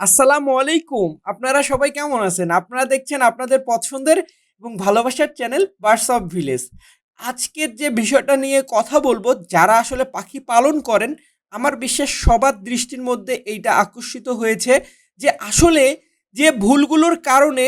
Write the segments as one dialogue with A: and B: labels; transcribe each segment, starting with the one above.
A: আসসালামু আলাইকুম। আপনারা সবাই কেমন আছেন? আপনারা দেখছেন আপনাদের পছন্দের এবং ভালোবাসার চ্যানেল বার্ডস অফ ভিলেজ আজকের যে বিষয়টা নিয়ে কথা বলব, যারা আসলে পাখি পালন করেন, আমার বিশ্বাস সবার দৃষ্টির মধ্যে এইটা আকর্ষিত হয়েছে যে আসলে যে ভুলগুলোর কারণে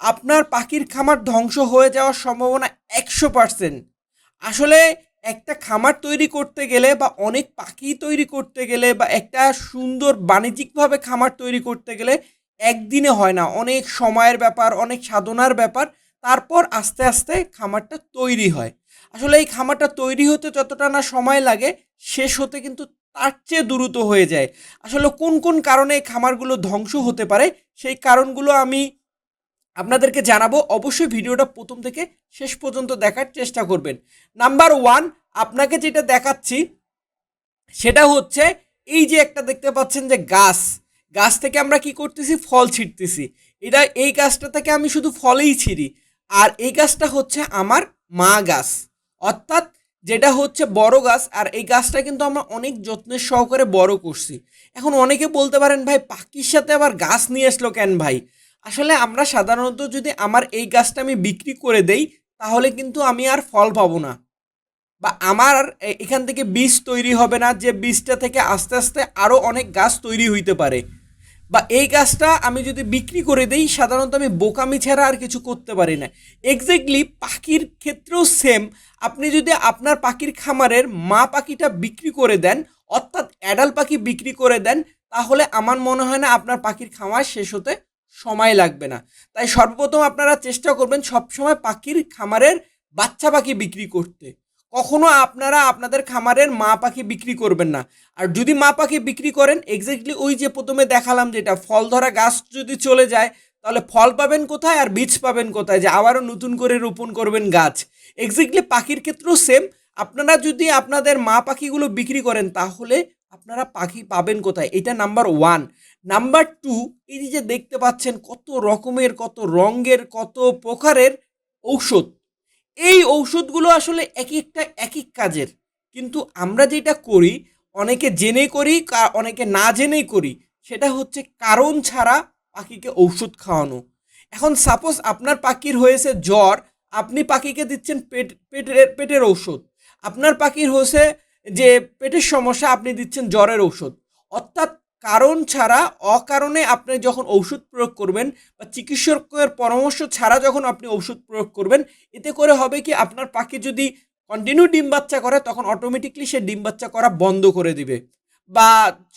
A: আপনার পাখির খামার ধ্বংস হয়ে যাওয়ার সম্ভাবনা একশো পার্সেন্ট আসলে একটা খামার তৈরি করতে গেলে বা অনেক পাখি তৈরি করতে গেলে বা একটা সুন্দর বাণিজ্যিকভাবে খামার তৈরি করতে গেলে একদিনে হয় না। অনেক সময়ের ব্যাপার, অনেক সাধনার ব্যাপার, তারপর আস্তে আস্তে খামারটা তৈরি হয়। আসলে এই খামারটা তৈরি হতে যতটা না সময় লাগে, শেষ হতে কিন্তু তার চেয়ে দ্রুত হয়ে যায়। আসলে কোন কোন কারণে এই খামারগুলো ধ্বংস হতে পারে, সেই কারণগুলো আমি আপনাদেরকে জানাব, অবশ্যই ভিডিওটা প্রথম থেকে শেষ পর্যন্ত দেখার চেষ্টা করবেন। নাম্বার ওয়ান আপনাকে যেটা দেখাচ্ছি, সেটা হচ্ছে এই যে একটা দেখতে পাচ্ছেন যে গাছ। গাছ থেকে আমরা কি করতেছি? ফল ছিঁড়তেছি এটা, এই গাছটা থেকে আমি শুধু ফলেই ছিঁড়ি। আর এই গাছটা হচ্ছে আমার মা গাছ। অর্থাৎ যেটা হচ্ছে বড় গাছ, আর এই গাছটা কিন্তু আমরা অনেক যত্নের সহকারে বড় করছি। এখন অনেকে বলতে পারেন, ভাই, পাখির সাথে আবার গাছ নিয়ে আসলো কেন ভাই? আসলে আমরা সাধারণত যদি আমার এই গাছটা আমি বিক্রি করে দেই, তাহলে কিন্তু আমি আর ফল পাবো না। বা আমার এখান থেকে বীজ তৈরি হবে না, যে বীজটা থেকে আস্তে আস্তে আরও অনেক গাছ তৈরি হইতে পারে। বা এই গাছটা আমি যদি বিক্রি করে দেই, সাধারণত আমি বোকামি ছাড়া আর কিছু করতে পারি না। এক্স্যাক্টলি পাখির ক্ষেত্রেও সেম আপনি যদি আপনার পাখির খামারের মা পাখিটা বিক্রি করে দেন, অর্থাৎ অ্যাডাল পাখি বিক্রি করে দেন, তাহলে আমার মনে হয় না আপনার পাখির খামার শেষ হতে সময় লাগবে না। তাই সর্বপ্রথম আপনারা চেষ্টা করবেন সবসময় পাখির খামারের বাচ্চা পাখি বিক্রি করতে। কখনো আপনারা আপনাদের খামারের মা পাখি বিক্রি করবেন না। আর যদি মা পাখি বিক্রি করেন এক্স্যাক্টলি ওই যে প্রথমে দেখালাম যেটা, ফল ধরা গাছ যদি চলে যায়, তাহলে ফল পাবেন কোথায় আর বীজ পাবেন কোথায়? যে আবারও নতুন করে রোপণ করবেন গাছ। এক্স্যাক্টলি পাখির ক্ষেত্রেও সেম আপনারা যদি আপনাদের মা পাখিগুলো বিক্রি করেন, তাহলে আপনারা পাখি পাবেন কোথায়? এটা নাম্বার ওয়ান নাম্বার টু এই যে দেখতে পাচ্ছেন কত রকমের, কত রঙের, কত প্রকারের ঔষধ। এই ঔষধগুলো আসলে এক একটা এক এক কাজের। কিন্তু আমরা যেটা করি, অনেকে জেনে করি অনেকে না জেনেই করি, সেটা হচ্ছে কারণ ছাড়া পাখিকে ঔষধ খাওয়ানো। এখন সাপোজ আপনার পাখির হয়েছে জ্বর, আপনি পাখিকে দিচ্ছেন পেট, পেটের পেটের ঔষধ। আপনার পাখির হয়েছে যে পেটের সমস্যা, আপনি দিচ্ছেন জ্বরের ঔষধ। অর্থাৎ কারণ ছাড়া, অকারণে আপনি যখন ঔষধ প্রয়োগ করবেন বা চিকিৎসকের পরামর্শ ছাড়া যখন আপনি ওষুধ প্রয়োগ করবেন, এতে করে হবে কি আপনার পাখি যদি কন্টিনিউ ডিম বাচ্চা করে, তখন অটোমেটিকলি সে ডিম বাচ্চা করা বন্ধ করে দিবে বা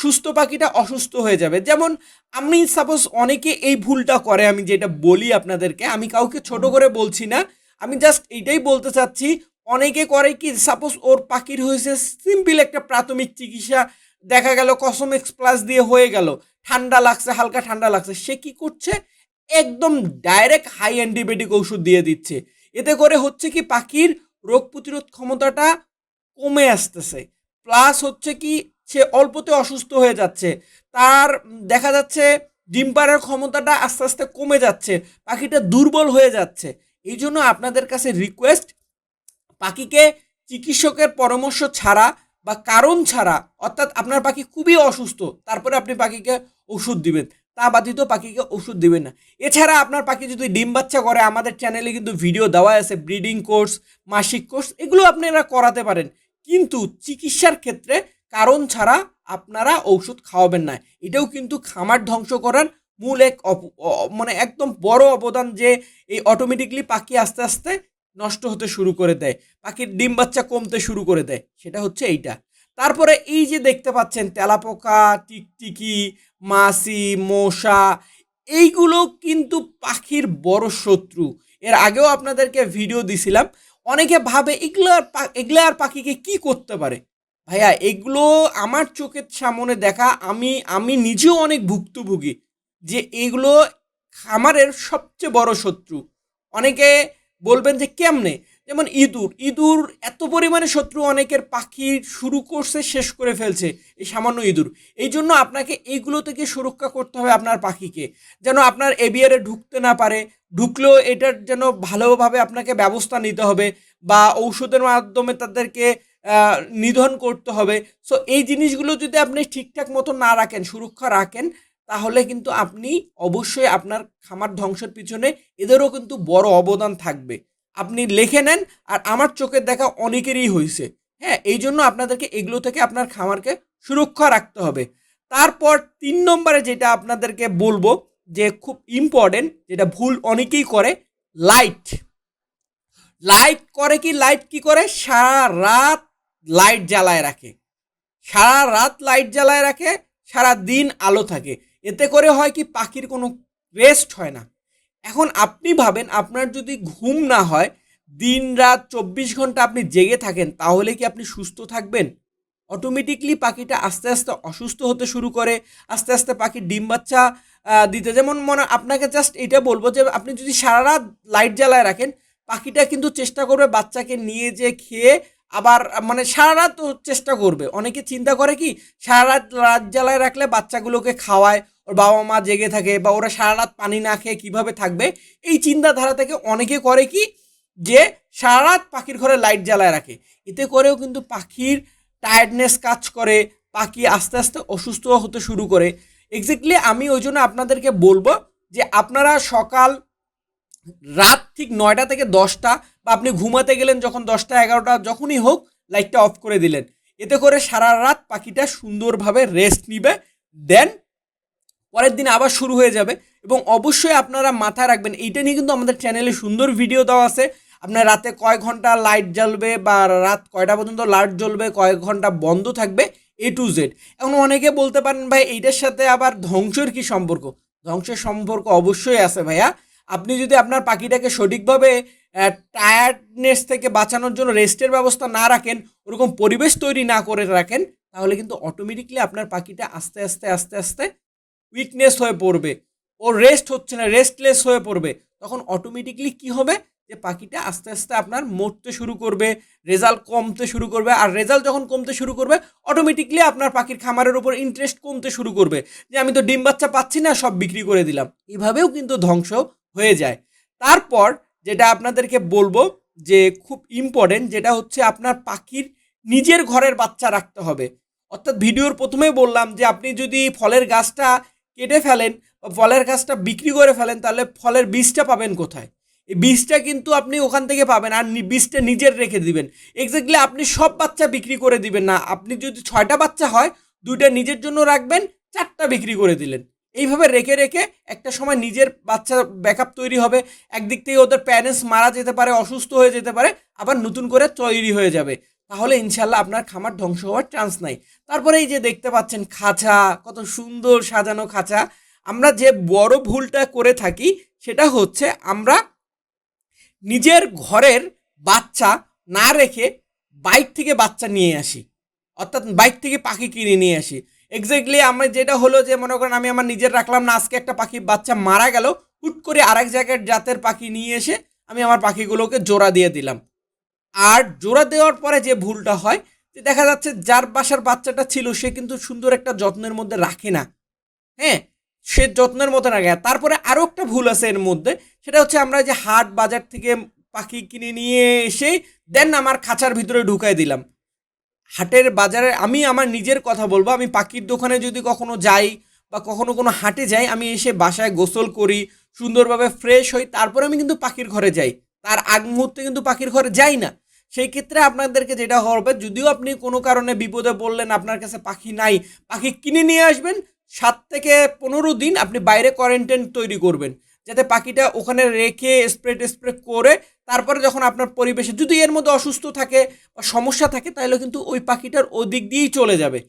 A: সুস্থ পাখিটা অসুস্থ হয়ে যাবে। যেমন আমি সাপোজ অনেকে এই ভুলটা করে, আমি যেটা বলি আপনাদেরকে, আমি কাউকে ছোট করে বলছি না, আমি জাস্ট এইটাই বলতে চাচ্ছি, অনেকে করে কি সাপোজ ওর পাখির হয়েছে সিম্পল একটা প্রাথমিক চিকিৎসা দেখা গেল কসমেক্স প্লাস দিয়ে হয়ে গেল। ঠান্ডা লাগছে, হালকা ঠান্ডা লাগছে। সে কি করছে? একদম ডাইরেক্ট হাই অ্যান্টিবায়োটিক ওষুধ দিয়ে দিচ্ছে। এতে করে হচ্ছে কি পাখির রোগ প্রতিরোধ ক্ষমতাটা কমে আসতেছে। প্লাস হচ্ছে কি সে অল্পতে অসুস্থ হয়ে যাচ্ছে। তার দেখা যাচ্ছে ডিম পাড়ার ক্ষমতাটা আস্তে আস্তে কমে যাচ্ছে। পাখিটা দুর্বল হয়ে যাচ্ছে। এই জন্য আপনাদের কাছে রিকোয়েস্ট পাখিকে চিকিৎসকের পরামর্শ ছাড়া বা কারণ ছাড়া, অর্থাৎ আপনার পাখি খুবই অসুস্থ, তারপরে আপনি পাখিকে ওষুধ দিবেন। তা বাধিত পাখিকে ওষুধ দিবেন না। এছাড়া আপনার পাখি যদি ডিম বাচ্চা করে, আমাদের চ্যানেলে কিন্তু ভিডিও দেওয়া আছে ব্রিডিং কোর্স মাসিক কোর্স এগুলো আপনারা করাতে পারেন। কিন্তু চিকিৎসার ক্ষেত্রে কারণ ছাড়া আপনারা ঔষধ খাওয়াবেন না। এটাও কিন্তু খামার ধ্বংস করার মূল এক মানে একদম বড় অবদান যে এই অটোমেটিকলি পাখি আস্তে আস্তে নষ্ট হতে শুরু করে দেয়, পাখির ডিম বাচ্চা কমতে শুরু করে দেয়, সেটা হচ্ছে এইটা। তারপরে এই যে দেখতে পাচ্ছেন, তেলাপোকা, টিকটিকি, মাছি, মশা, এইগুলো কিন্তু পাখির বড় শত্রু। এর আগেও আপনাদেরকে ভিডিও দিছিলাম, অনেকে ভাবে এগুলো আর এগুলো আর পাখিকে কি করতে পারে? ভাইয়া, এগুলো আমার চোখের সামনে দেখা আমি আমি নিজেও অনেক ভুক্তভোগী যে এগুলো খামারের সবচেয়ে বড় শত্রু। অনেকে বলবেন যে কেমনে? যেমন ইঁদুর ইঁদুর এত পরিমাণে শত্রু অনেকের পাখি শুরু করছে, শেষ করে ফেলছে, এই সামান্য ইঁদুর। এই জন্য আপনাকে এইগুলো থেকে সুরক্ষা করতে হবে আপনার পাখিকে। যেন আপনার এবিয়ারে ঢুকতে না পারে, ঢুকলেও এটার যেন ভালোভাবে আপনাকে ব্যবস্থা নিতে হবে বা ঔষধের মাধ্যমে তাদেরকে নিধন করতে হবে। সো এই জিনিসগুলো যদি আপনি ঠিকঠাক মতো না রাখেন, সুরক্ষা রাখেন তাহলে কিন্তু আপনি অবশ্যই আপনার খামার ধ্বংসের পিছনে এদেরও কিন্তু বড় অবদান থাকবে। আপনি লিখে নেন আর আমার চোখের দেখা অনেকেরই হয়েছে হ্যাঁ এই জন্য আপনাদেরকে এগুলো থেকে আপনার খামারকে সুরক্ষা রাখতে হবে। তারপর তিন নম্বরে যেটা আপনাদেরকে বলব যে খুব ইম্পর্টেন্ট যেটা ভুল অনেকেই করে লাইট লাইট করে কি? লাইট কি করে? সারা রাত লাইট জ্বালায় রাখে। সারা রাত লাইট জ্বালায় রাখে, সারা দিন আলো থাকে। এতে করে হয় কি পাখির কোনো রেস্ট হয় না। এখন আপনি ভাবেন আপনার যদি ঘুম না হয় দিন রাত চব্বিশ ঘণ্টা আপনি জেগে থাকেন, তাহলে কি আপনি সুস্থ থাকবেন? অটোমেটিকলি পাখিটা আস্তে আস্তে অসুস্থ হতে শুরু করে, আস্তে আস্তে পাখির ডিম বাচ্চা দিতে যেমন মনে, আপনাকে জাস্ট এটা বলব যে আপনি যদি সারা রাত লাইট জ্বালায় রাখেন, পাখিটা কিন্তু চেষ্টা করবে বাচ্চাকে নিয়ে যে খেয়ে আবার মানে সারা রাত চেষ্টা করবে। অনেকে চিন্তা করে কি সারা রাত রাত জ্বালায় রাখলে বাচ্চাগুলোকে খাওয়ায় ওর বাবা মা জেগে থাকে বা ওরা সারা রাত পানি না খেয়ে কীভাবে থাকবে, এই চিন্তাধারা থেকে অনেকে করে কি যে সারা রাত পাখির ঘরে লাইট জ্বালায় রাখে। এতে করেও কিন্তু পাখির টায়ার্ডনেস কাজ করে, পাখি আস্তে আস্তে অসুস্থ হতে শুরু করে। এক্স্যাক্টলি আমি ওই জন্য আপনাদেরকে বলব যে আপনারা সকাল রাত ঠিক নয়টা থেকে দশটা বা আপনি ঘুমাতে গেলেন যখন দশটা এগারোটা যখনই হোক লাইটটা অফ করে দিলেন। এতে করে সারা রাত পাখিটা সুন্দরভাবে রেস্ট নিবে দেন পরের দিন আবার শুরু হয়ে যাবে। এবং অবশ্যই আপনারা মাথায় রাখবেন, এইটা নিয়ে কিন্তু আমাদের চ্যানেলে সুন্দর ভিডিও দেওয়া আছে। আপনার রাতে কয় ঘণ্টা লাইট জ্বলবে বা রাত কয়টা পর্যন্ত লাইট জ্বলবে, কয়েক ঘণ্টা বন্ধ থাকবে এ টু জেড এখন অনেকে বলতে পারেন, ভাই, এইটার সাথে আবার ধ্বংসের কি সম্পর্ক? ধ্বংসের সম্পর্ক অবশ্যই আছে, ভাইয়া। আপনি যদি আপনার পাখিটাকে সঠিকভাবে টায়ার্ডনেস থেকে বাঁচানোর জন্য রেস্টের ব্যবস্থা না রাখেন, ওরকম পরিবেশ তৈরি না করে রাখেন, তাহলে কিন্তু অটোমেটিকলি আপনার পাখিটা আস্তে আস্তে আস্তে আস্তে উইকনেস হয়ে পড়বে। ও রেস্ট হচ্ছে না রেস্টলেস হয়ে পড়বে। তখন অটোমেটিকলি কি হবে? যে পাখিটা আস্তে আস্তে আপনার মরতে শুরু করবে রেজাল্ট কমতে শুরু করবে। আর রেজাল্ট যখন কমতে শুরু করবে অটোমেটিকলি আপনার পাখির খামারের উপর ইন্টারেস্ট কমতে শুরু করবে। যে আমি তো ডিম বাচ্চা পাচ্ছি না, সব বিক্রি করে দিলাম। এভাবেও কিন্তু ধ্বংস হয়ে যায়। তারপর যেটা আপনাদেরকে বলব যে খুব ইম্পর্টেন্ট যেটা হচ্ছে আপনার পাখির নিজের ঘরের বাচ্চা রাখতে হবে। অর্থাৎ ভিডিওর প্রথমেই বললাম যে আপনি যদি ফলের গাছটা কেটে ফেলেন বা ফলের গাছটা বিক্রি করে ফেলেন, তাহলে ফলের বীজটা পাবেন কোথায়? এই বীজটা কিন্তু আপনি ওখান থেকে পাবেন আর বীজটা নিজের রেখে দিবেন। এক্স্যাক্টলি আপনি সব বাচ্চা বিক্রি করে দিবেন না। আপনি যদি ছয়টা বাচ্চা হয়, দুইটা নিজের জন্য রাখবেন, চারটা বিক্রি করে দিলেন। এইভাবে রেখে রেখে একটা সময় নিজের বাচ্চা ব্যাকআপ তৈরি হবে। একদিক থেকে ওদের প্যারেন্টস মারা যেতে পারে, অসুস্থ হয়ে যেতে পারে, আবার নতুন করে তৈরি হয়ে যাবে। তাহলে ইনশাল্লাহ আপনার খামার ধ্বংস হওয়ার চান্স নাই। তারপরে এই যে দেখতে পাচ্ছেন খাঁচা, কত সুন্দর সাজানো খাঁচা। আমরা যে বড় ভুলটা করে থাকি, সেটা হচ্ছে আমরা নিজের ঘরের বাচ্চা না রেখে বাইক থেকে বাচ্চা নিয়ে আসি। অর্থাৎ বাইক থেকে পাখি কিনে নিয়ে আসি। এক্স্যাক্টলি আমার যেটা হলো যে, মনে করেন আমি আমার নিজের রাখলাম না, আজকে একটা পাখি বাচ্চা মারা গেল, হুট করে আরেক জায়গার জাতের পাখি নিয়ে এসে আমি আমার পাখিগুলোকে জোড়া দিয়ে দিলাম। আর জোড়া দেওয়ার পরে যে ভুলটা হয়, যে দেখা যাচ্ছে যার বাসার বাচ্চাটা ছিল, সে কিন্তু সুন্দর একটা যত্নের মধ্যে রাখে না। হ্যাঁ সে যত্নের মতো রাখে। তারপরে আরও একটা ভুল আছে এর মধ্যে, সেটা হচ্ছে আমরা যে হাট বাজার থেকে পাখি কিনে নিয়ে এসে দেন আমার খাঁচার ভিতরে ঢুকাই দিলাম। হাটের বাজারে আমি আমার নিজের কথা বলব, আমি পাখির দোকানে যদি কখনো যাই বা কখনো কোনো হাটে যাই, আমি এসে বাসায় গোসল করি, সুন্দরভাবে ফ্রেশ হই, তারপরে আমি কিন্তু পাখির ঘরে যাই। তার আগ মুহূর্তে কিন্তু পাখির ঘরে যাই না। সেই ক্ষেত্রে আপনাদেরকে যেটা হবে, যদিও আপনি কোনো কারণে বিপদে পড়লেন, আপনার কাছে পাখি নাই, পাখি কিনে নিয়ে আসবেন, সাত থেকে পনেরো দিন আপনি বাইরে কোয়ারেন্টাইন তৈরি করবেন, যাতে পাখিটা ওখানে রেখে স্প্রে টেস্প্রে করে তারপরে যখন আপনার পরিবেশে যদি এর মধ্যে অসুস্থ থাকে বা সমস্যা থাকে, তাহলে কিন্তু ওই পাখিটার ওই দিক দিয়েই চলে যাবে।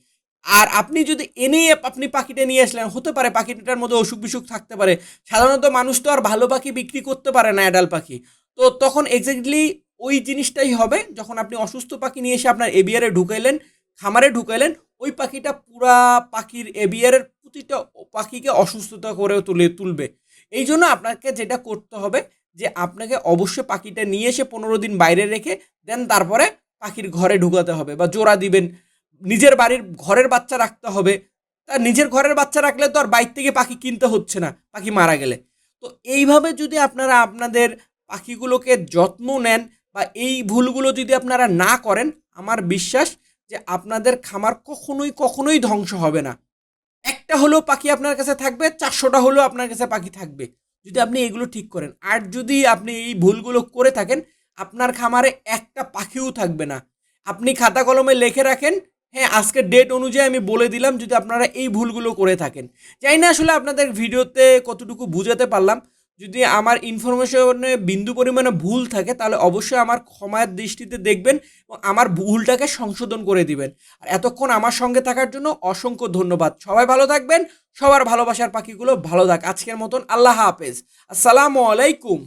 A: আর আপনি যদি এনে আপনি পাখিটা নিয়ে আসলেন, হতে পারে পাখিটার মধ্যে অসুখ বিসুখ থাকতে পারে, সাধারণত মানুষ তো আর ভালো পাখি বিক্রি করতে পারে না অ্যাডাল পাখি। তো তখন এক্স্যাক্টলি ওই জিনিসটাই হবে। যখন আপনি অসুস্থ পাখি নিয়ে এসে আপনার এবিয়ারে ঢুকাইলেন, খামারে ঢুকাইলেন, ওই পাখিটা পুরা পাখির এবিয়ারের প্রতিটা পাখিকে অসুস্থতা করে তুলে তুলবে। এই জন্য আপনাকে যেটা করতে হবে যে, আপনাকে অবশ্যই পাখিটা নিয়ে এসে পনেরো দিন বাইরে রেখে, দেন তারপরে পাখির ঘরে ঢুকাতে হবে বা জোড়া দিবেন। নিজের বাড়ির ঘরের বাচ্চা রাখতে হবে। তা নিজের ঘরের বাচ্চা রাখলে তো আর বাইর থেকে পাখি কিনতে হচ্ছে না, পাখি মারা গেলে। তো এইভাবে যদি আপনারা আপনাদের পাখিগুলোকে যত্ন নেন বা এই ভুলগুলো যদি আপনারা না করেন, আমার বিশ্বাস যে আপনাদের খামার কখনোই কখনোই ধ্বংস হবে না। একটা হলেও পাখি আপনার কাছে থাকবে, চারশোটা হলেও আপনার কাছে পাখি থাকবে, যদি আপনি এগুলো ঠিক করেন। আর যদি আপনি এই ভুলগুলো করে থাকেন, আপনার খামারে একটা পাখিও থাকবে না। আপনি খাতা কলমে লিখে রাখেন হ্যাঁ আজকের ডেট অনুযায়ী আমি বলে দিলাম, যদি আপনারা এই ভুলগুলো করে থাকেন। জানি না আসলে আপনাদের ভিডিওতে কতটুকু বুঝাতে পারলাম যদি আমার ইনফরমেশনে বিন্দু পরিমাণে ভুল থাকে, তাহলে অবশ্যই আমার ক্ষমার দৃষ্টিতে দেখবেন এবং আমার ভুলটাকে সংশোধন করে দিবেন। আর এতক্ষণ আমার সঙ্গে থাকার জন্য অসংখ্য ধন্যবাদ। সবাই ভালো থাকবেন, সবার ভালোবাসার পাখিগুলো ভালো থাক। আজকের মতন আল্লাহ হাফেজ। আসসালামু আলাইকুম।